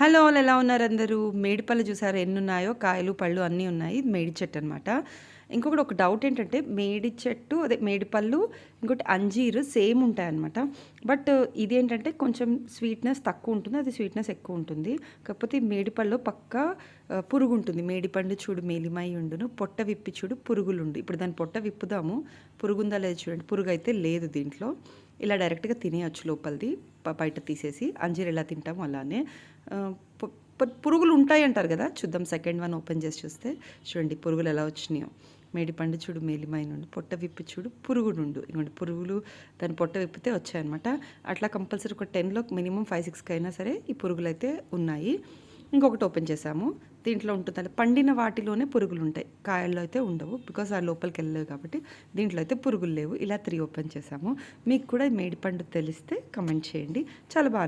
Hello వాళ్ళు ఎలా ఉన్నారు అందరూ? మేడిపళ్ళు చూసారు? ఎన్ని ఉన్నాయో కాయలు పళ్ళు అన్నీ ఉన్నాయి. ఇది మేడి చెట్టు అనమాట ఇంకొకటి ఒక డౌట్ ఏంటంటే మేడి చెట్టు అదే మేడిపళ్ళు ఇంకోటి అంజీరు సేమ్ ఉంటాయన్నమాట బట్ ఇది ఏంటంటే కొంచెం స్వీట్నెస్ తక్కువ ఉంటుంది. అది స్వీట్నెస్ ఎక్కువ ఉంటుంది. కాకపోతే మేడిపళ్ళు పక్క పురుగు ఉంటుంది మేడిపండు చూడు మేలిమై ఉండును. పొట్ట విప్పి చూడు పురుగులుండు. ఇప్పుడు దాని పొట్ట విప్పుదాము. పురుగు ఉందా లేదు చూడండి. పురుగు అయితే లేదు దీంట్లో. ఇలా డైరెక్ట్గా తినేయచ్చు లోపలిది. బయట తీసేసి అంజీర్ ఎలా తింటాము అలానే. పురుగులు ఉంటాయి అంటారు కదా? చూద్దాం సెకండ్ వన్ ఓపెన్ చేసి చూస్తే. చూడండి పురుగులు ఎలా వచ్చినాయో. మేడిపండు చూడు మేలిమైనుండు పొట్ట విప్పి చూడు పురుగు నుండు. పురుగులు దాని పొట్ట విప్పితే వచ్చాయన్నమాట. అట్లా కంపల్సరీ ఒక టెన్లో మినిమం ఫైవ్ సిక్స్కి అయినా సరే ఈ పురుగులు అయితే ఉన్నాయి. ఇంకొకటి ఓపెన్ చేసాము దీంట్లో ఉంటుంది పండిన వాటిలోనే పురుగులు ఉంటాయి. కాయల్లో అయితే ఉండవు బికాస్ ఆ లోపలికి వెళ్ళలేవు కాబట్టి దీంట్లో అయితే పురుగులు లేవు. ఇలా త్రీ ఓపెన్ చేసాము మీకు కూడా మేడిపండు తెలిస్తే కమెంట్ చేయండి. చాలా బాగా